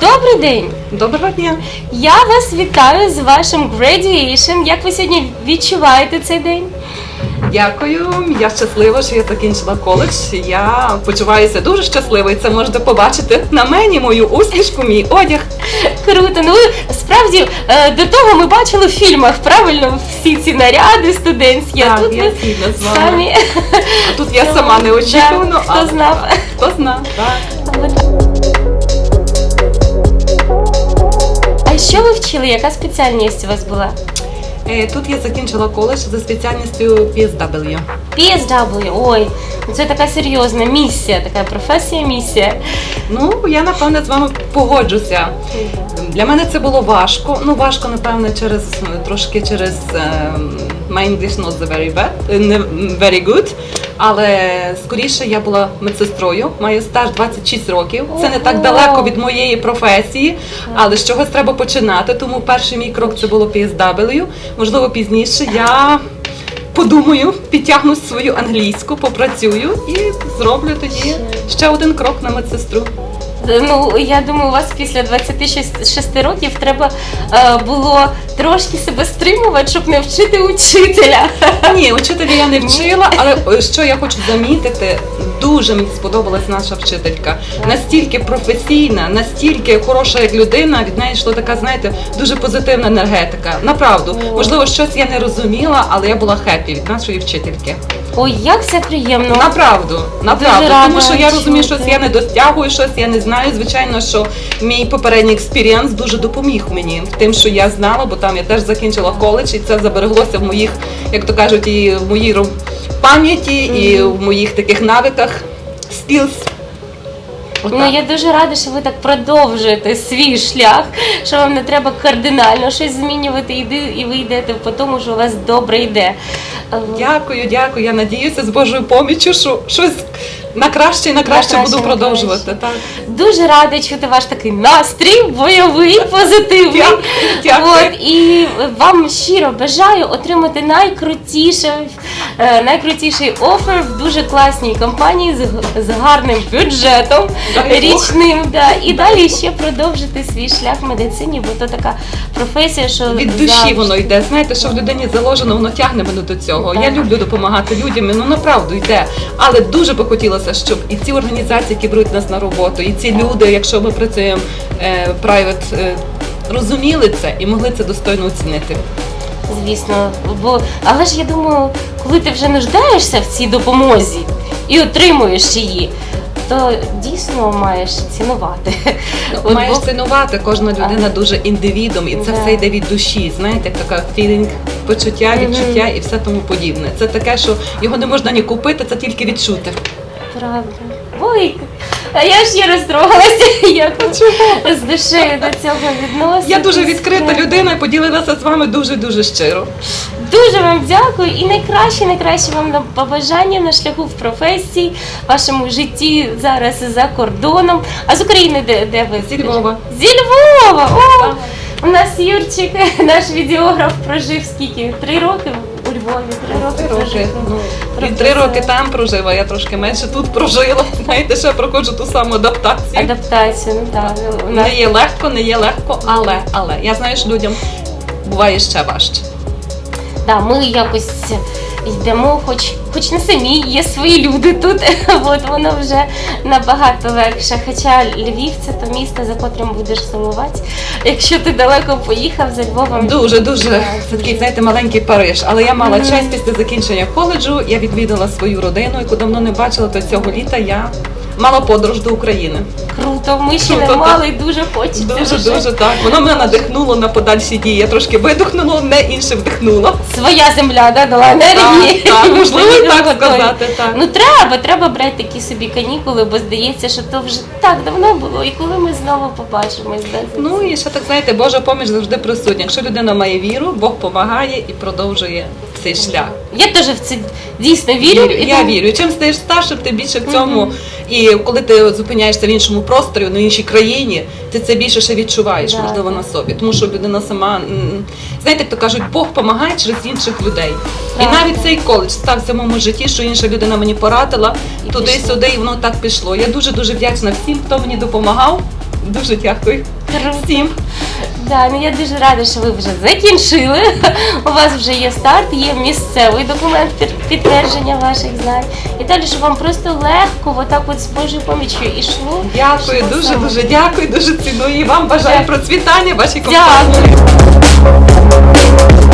Добрий день! Доброго дня. Я вас вітаю з вашим graduation. Як ви сьогодні відчуваєте цей день? Дякую. Я щаслива, що я закінчила коледж. Я почуваюся дуже щасливо, і це можете побачити на мені мою усмішку, мій одяг. Круто. Ну справді е, до того ми бачили в фільмах правильно всі ці наряди студентські. а тут я згідна з вами. самі А тут я сама не очікувано. Да, хто знав? так, Хто знав? Так. А що ви вчили? Яка спеціальність у вас була? Е, Тут я закінчила коледж за спеціальністю PSW. PSW, ой, ну це така серйозна місія, така професія, місія. Ну, я напевне з вами погоджуся. Для мене це було важко. Ну, важко, напевне, через трошки через ем, my English not the very bad, е, не very good. Але скоріше я була медсестрою, маю стаж 26 років. Це не так далеко від моєї професії, але з чогось треба починати. Тому перший мій крок це було PSW. Можливо, пізніше я подумаю, підтягну свою англійську, попрацюю і зроблю тоді ще один крок на медсестру. Ну, я думаю, у вас після 26 років треба е, було трошки себе стримувати, щоб не вчити учителя. Ні, учителя я не вчила, але е, що я хочу замітити, дуже мені сподобалась наша вчителька. Настільки професійна, настільки хороша як людина. Від неї йшла така, знаєте, дуже позитивна енергетика. Направду, можливо, щось я не розуміла, але я була хеппі від нашої вчительки. Ой, як це приємно. Направду, направду, рада тому що я розумію, чути. щось я не достягую, щось я не знаю. Звичайно, що мій попередній експірієнс дуже допоміг мені тим, що я знала, бо там я теж закінчила коледж, і це забереглося в моїх, як то кажуть, і в моїй пам'яті, і в моїх таких навиках skills. Ну я дуже рада, що ви так продовжуєте свій шлях, що вам не треба кардинально щось змінювати, іди і ви йдете по тому, що у вас добре йде. Е, Дякую, дякую. Я надіюся з Божою поміччю, що щось на краще і на краще буду продовжувати. Так. Дуже рада чути ваш такий настрій, бойовий, позитивний. Дякую. От, і вам щиро бажаю отримати найкрутіше, е, найкрутіший офер в дуже класній компанії з, з гарним бюджетом. Річним. Да, і далі ще продовжити свій шлях в медицині, бо то така професія, що Від душі завжди- воно йде. Знаєте, що в людині заложено, воно тягне мене до цього. Так. Я люблю допомагати людям, ну направду йде. Але дуже би хотілося, щоб і ці організації, які беруть нас на роботу, і ці люди, якщо ми працюємо е, private, е, розуміли це і могли це достойно оцінити. Звісно, бо але ж я думаю, коли ти вже нуждаєшся в цій допомозі і отримуєш її, то дійсно маєш цінувати. От Маєш цінувати кожна людина дуже індивідом, і це все йде від душі. Знаєте, така філінг, почуття, відчуття і все тому подібне. Це таке, що його не можна ні купити, це тільки відчути. Правда. Ой, а я ж я розтрогалася, як ви з душею до цього відноситесь. Я дуже відкрита людина і поділилася з вами дуже дуже щиро. Дуже вам дякую і найкраще, найкраще вам на побажання на шляху в професії, вашому житті зараз за кордоном. А з України де, де ви? Зі Львова. Зі Львова! О! У нас Юрчик, наш відеограф, прожив скільки? Три роки у Львові. Три роки Три роки. прожив. Ну, він три роки там прожив, а я трошки менше тут прожила. Знаєте, ще проходжу ту саму адаптацію. Адаптацію, ну так. У нас Не є легко, не є легко, але але я знаю, що людям буває ще важче. Да, ми якось йдемо, хоч, хоч не самі, є свої люди тут, от воно вже набагато легше. Хоча Львів це то місто, за котрим будеш сумувати. Якщо ти далеко поїхав за Львовом. Дуже дуже Да, це такий, знаєте, маленький Париж. Але я мала Мгм. честь після закінчення коледжу. Я відвідала свою родину, яку давно не бачила. То цього літа я мала подорож до України. Круто, ми ще не Круто, мали і дуже хочеться. Дуже вже. дуже так. Воно мене надихнуло на подальші дії. Я трошки видихнула, одне інше вдихнула. Своя земля да, дала енергії. Так, так, можливо, і так готові. сказати. Так. Ну треба, треба брати такі собі канікули, бо здається, що то вже так давно було, і коли ми знову побачимось, да, за Ну і ще так знаєте, Божа поміч завжди присутня. Якщо людина має віру, Бог допомагає і продовжує цей шлях. Я теж в це дійсно вірю. Вірю, і я тому- вірю. Чим стаєш старшим, тим більше в цьому. І коли ти зупиняєшся в іншому просторі, на іншій країні, ти це більше ще відчуваєш, Да. можливо, на собі. Тому що людина сама, м, знаєте, як то кажуть, Бог допомагає через інших людей. Правда. І навіть цей коледж стався в моєму житті, що інша людина мені порадила І туди-сюди, і воно так пішло. Я дуже дуже вдячна всім, хто мені допомагав. Дуже дякую всім. Да, ну я дуже рада, що ви вже закінчили. У вас вже є старт, є місцевий документ підтвердження ваших знань. І далі, щоб вам просто легко, отак от з Божою поміччю йшло. Дякую, дуже саме? дуже дякую, дуже ціную. І вам бажаю процвітання вашій компанії. Дякую.